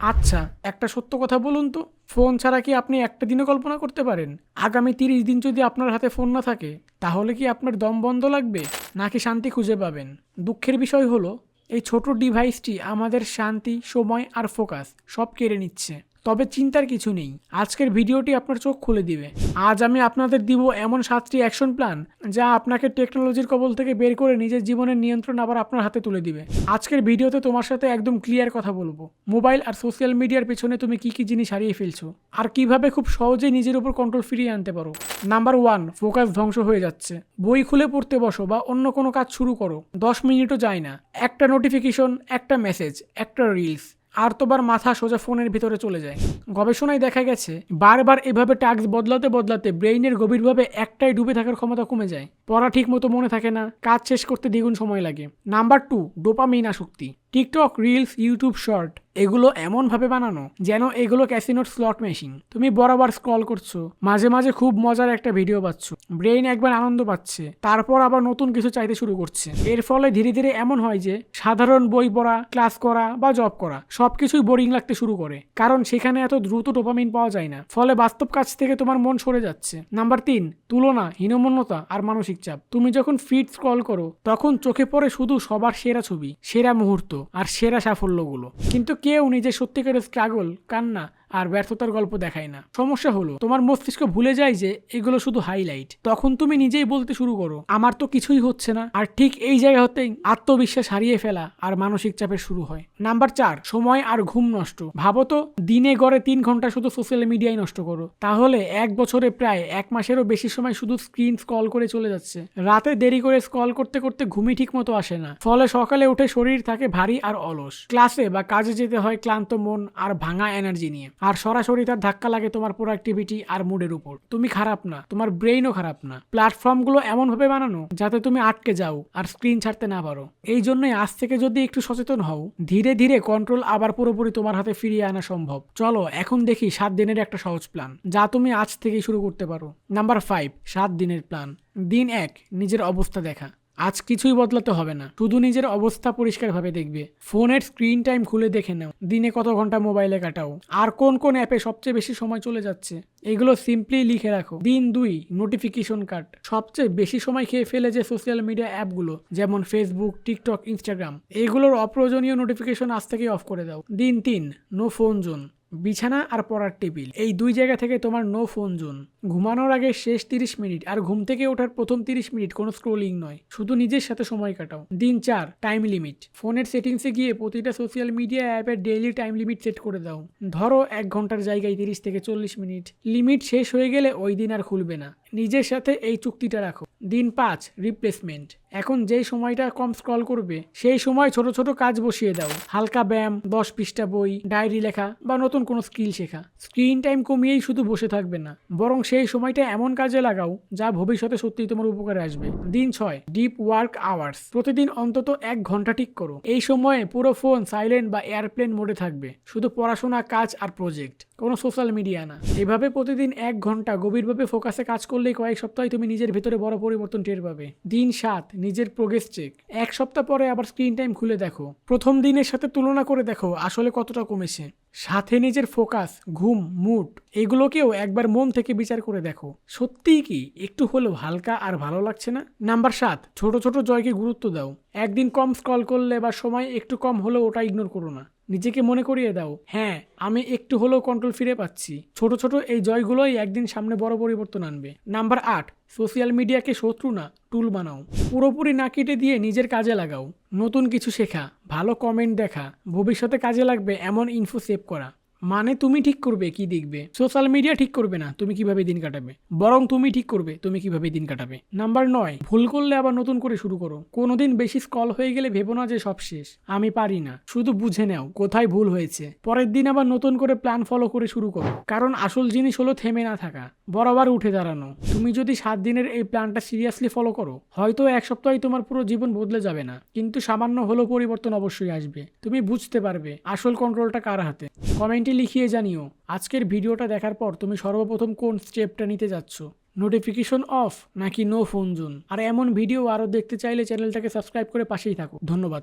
আচ্ছা একটা সত্য কথা বলুন তো। ফোন ছাড়া কি আপনি একটা দিনও কল্পনা করতে পারেন? আগামী তিরিশ দিন যদি আপনার হাতে ফোন না থাকে, তাহলে কি আপনার দম বন্ধ লাগবে? নাকি শান্তি খুঁজে পাবেন? দুঃখের বিষয় হলো, এই ছোট ডিভাইসটি আমাদের শান্তি, সময় আর ফোকাস সব কেড়ে নিচ্ছে। তবে চিন্তার কিছু নেই। আজকের ভিডিওটি আপনার চোখ খুলে দিবে। আজ আমি আপনাদের দিব এমন সাতটি অ্যাকশন প্ল্যান যা আপনাকে টেকনোলজির কবল থেকে বের করে নিজের জীবনের নিয়ন্ত্রণ আবার আপনার হাতে তুলে দিবে। আজকের ভিডিওতে তোমার সাথে একদম ক্লিয়ার কথা বলব। মোবাইল আর সোশ্যাল মিডিয়ার পেছনে তুমি কি কি জিনিস হারিয়ে ফেলছো? আর কীভাবে খুব সহজে নিজের উপর কন্ট্রোল ফিরিয়ে আনতে পারো? নাম্বার ওয়ান ফোকাস ধ্বংস হয়ে যাচ্ছে। বই খুলে পড়তে বসো বা অন্য কোনো কাজ শুরু করো। দশ মিনিটও যায় না। একটা নোটিফিকেশন একটা মেসেজ একটা রিলস আর তো বার মাথা সোজা ফোনের ভিতরে চলে যায়। গবেষণায় দেখা গেছে, বারবার এভাবে টাস্ক বদলাতে বদলাতে ব্রেইনের গভীরভাবে একটাই ডুবে থাকার ক্ষমতা কমে যায়। পড়া ঠিক মতো মনে থাকে না, কাজ শেষ করতে দ্বিগুণ সময় লাগে। নাম্বার টু, ডোপামিন আসক্তি। টিকটক, রিলস, ইউটিউব শর্ট, এগুলো এমনভাবে বানানো যেন এগুলো ক্যাসিনোর স্লট মেশিন। তুমি বরাবর স্ক্রল করছ, মাঝে মাঝে খুব মজার একটা ভিডিও পাচ্ছ, ব্রেইন একবার আনন্দ পাচ্ছে, তারপর আবার নতুন কিছু চাইতে শুরু করছে। এর ফলে ধীরে ধীরে এমন হয় যে, সাধারণ বই পড়া, ক্লাস করা বা জব করা সবকিছুই বোরিং লাগতে শুরু করে, কারণ সেখানে এত দ্রুত ডোপামিন পাওয়া যায় না। ফলে বাস্তব কাজ থেকে তোমার মন সরে যাচ্ছে। নাম্বার তিন, তুলনা, হীনমন্যতা আর মানসিক চাপ। তুমি যখন ফিড স্ক্রল করো, তখন চোখে পড়ে শুধু সবার সেরা ছবি, সেরা মুহূর্ত। আর সেরা সাফল্যগুলো। কিন্তু কেউ নিজের সত্যিকারের স্ট্রাগল কান্না আর ব্যর্থতার গল্প দেখায় না। সমস্যা হলো, তোমার মস্তিষ্ক ভুলে যায় যে এগুলো শুধু হাইলাইট তখন তুমি নিজেই বলতে শুরু করো, আমার তো কিছুই হচ্ছে না। আর ঠিক এই জায়গা হতেই আত্মবিশ্বাস হারিয়ে ফেলা আর মানসিক চাপের শুরু হয়। নাম্বার চার, সময় আর ঘুম নষ্ট। ভাবো তো, দিনে গড়ে তিন ঘণ্টা শুধু সোশ্যাল মিডিয়ায় নষ্ট করো। তাহলে এক বছরে প্রায় এক মাসেরও বেশি সময় শুধু স্ক্রিন স্ক্রল করে চলে যাচ্ছে। রাতে দেরি করে স্ক্রল করতে করতে ঘুমই ঠিক মতো আসে না। ফলে সকালে উঠে শরীর থাকে ভারী আর অলস। ক্লাসে বা কাজে যেতে হয় ক্লান্ত মন আর ভাঙা এনার্জি নিয়ে। আর সরাসরি তার ধাক্কা লাগে তোমার প্রোডাক্টিভিটি আর মুডের উপর। তুমি খারাপ না, তোমার ব্রেইনও খারাপ না। প্ল্যাটফর্মগুলো এমনভাবে বানানো যাতে তুমি আটকে যাও আর স্ক্রিন ছাড়তে না পারো। এই জন্যই আজ থেকে যদি একটু সচেতন হও, ধীরে ধীরে কন্ট্রোল আবার পুরোপুরি তোমার হাতে ফিরিয়ে আনা সম্ভব। চলো, এখন দেখি সাত দিনের একটা সহজ প্ল্যান যা তুমি আজ থেকেই শুরু করতে পারো। নাম্বার ফাইভ সাত দিনের প্ল্যান দিন এক, নিজের অবস্থা দেখা। আজ কিছুই বদলাতে হবে না। শুধু নিজের অবস্থা পরিষ্কারভাবে দেখবে। ফোনের স্ক্রিন টাইম খুলে দেখে নাও। দিনে কত ঘণ্টা মোবাইলে কাটাও। আর কোন কোন অ্যাপে সবচেয়ে বেশি সময় চলে যাচ্ছে? এগুলো সিম্পলি লিখে রাখো। দিন দুই নোটিফিকেশন কাট। সবচেয়ে বেশি সময় খেয়ে ফেলে যে সোশ্যাল মিডিয়া অ্যাপগুলো, যেমন ফেসবুক টিকটক ইনস্টাগ্রাম এগুলোর অপ্রয়োজনীয় নোটিফিকেশন আজ থেকেই অফ করে দাও। দিন তিন নো ফোন জোন বিছানা আর পড়ার টেবিল। এই দুই জায়গা থেকে তোমার নো ফোন জোন ঘুমানোর আগে শেষ তিরিশ মিনিট আর ঘুম থেকে ওঠার প্রথম তিরিশ মিনিট কোনো স্ক্রোলিং নয়। শুধু নিজের সাথে সময় কাটাও। দিন চার টাইম লিমিট ফোনের সেটিংসে গিয়ে প্রতিটা সোশ্যাল মিডিয়া অ্যাপের ডেইলি টাইম লিমিট সেট করে দাও। ধরো এক ঘণ্টার জায়গায় তিরিশ থেকে চল্লিশ মিনিট। লিমিট শেষ হয়ে গেলে ওই দিন আর খুলবে না। নিজের সাথে এই চুক্তিটা রাখো। দিন পাঁচ রিপ্লেসমেন্ট এখন যেই সময়টা কম স্ক্রল করবে, সেই সময় ছোট ছোট কাজ বসিয়ে দাও। হালকা ব্যায়াম, দশ পৃষ্ঠা বই ডায়েরি লেখা বা নতুন কোনো স্কিল শেখা। স্ক্রিন টাইম কমিয়েই শুধু বসে থাকবে না, বরং সেই সময়টা এমন কাজে লাগাও যা ভবিষ্যতে সত্যিই তোমার উপকারে আসবে। দিন ছয় ডিপ ওয়ার্ক আওয়ার্স প্রতিদিন অন্তত এক ঘণ্টা ঠিক করো। এই সময়ে পুরো ফোন সাইলেন্ট বা এয়ারপ্লেন মোডে থাকবে। শুধু পড়াশোনা, কাজ আর প্রজেক্ট কোনো সোশ্যাল মিডিয়া না। এভাবে প্রতিদিন এক ঘণ্টা গভীরভাবে ফোকাসে কাজ করলেই কয়েক সপ্তাহে তুমি নিজের ভেতরে বড় পরিবর্তন টের পাবে। দিন সাত, নিজের প্রোগ্রেস চেক এক সপ্তাহ পরে আবার স্ক্রিন টাইম খুলে দেখো। প্রথম দিনের সাথে তুলনা করে দেখো আসলে কতটা কমেছে। সাথে নিজের ফোকাস ঘুম মুড এগুলোকেও একবার মন থেকে বিচার করে দেখো। সত্যিই কি? একটু হলেও হালকা আর ভালো লাগছে না? নাম্বার সাত, ছোট ছোট জয়কে গুরুত্ব দাও। একদিন কম স্ক্রল করলে বা সময় একটু কম হলেও ওটা ইগনোর করো না। নিজেকে মনে করিয়ে দাও। হ্যাঁ আমি একটু হলেও কন্ট্রোল ফিরে পাচ্ছি। ছোট ছোট এই জয়গুলোই একদিন সামনে বড় পরিবর্তন আনবে। নাম্বার আট সোশ্যাল মিডিয়াকে শত্রু না টুল বানাও। পুরোপুরি না কেটে দিয়ে নিজের কাজে লাগাও। নতুন কিছু শেখা, ভালো কমেন্ট দেখা, ভবিষ্যতে কাজে লাগবে এমন ইনফো সেভ করা। মানে তুমি ঠিক করবে কি দেখবে? সোশ্যাল মিডিয়া ঠিক করবে না, তুমি কীভাবে দিন কাটাবে? বরং তুমি ঠিক করবে, তুমি কীভাবে দিন কাটাবে? নাম্বার নয়, ভুল করলে আবার নতুন করে শুরু করো। কোনোদিন বেশি স্কল হয়ে গেলে ভেবো না যে সব শেষ। আমি পারি না, শুধু বুঝে নাও কোথায় ভুল হয়েছে। পরের দিন আবার নতুন করে প্ল্যান ফলো করে শুরু করো। কারণ আসল জিনিস হলো থেমে না থাকা, বরাবর উঠে দাঁড়ানো। তুমি যদি সাত দিনের এই প্ল্যানটা সিরিয়াসলি ফলো করো, হয়তো এক সপ্তাহে তোমার পুরো জীবন বদলে যাবে না। কিন্তু সামান্য হলেও পরিবর্তন অবশ্যই আসবে। তুমি বুঝতে পারবে আসল কন্ট্রোলটা কার হাতে। কমেন্টে লিখিয়ে জানিও, আজকের ভিডিওটা দেখার পর তুমি সর্বপ্রথম কোন স্টেপটা নিতে যাচ্ছ? নোটিফিকেশন অফ নাকি নো ফোন জোন আর এমন ভিডিও আরও দেখতে চাইলে চ্যানেলটাকে সাবস্ক্রাইব করে পাশেই থাকো। ধন্যবাদ।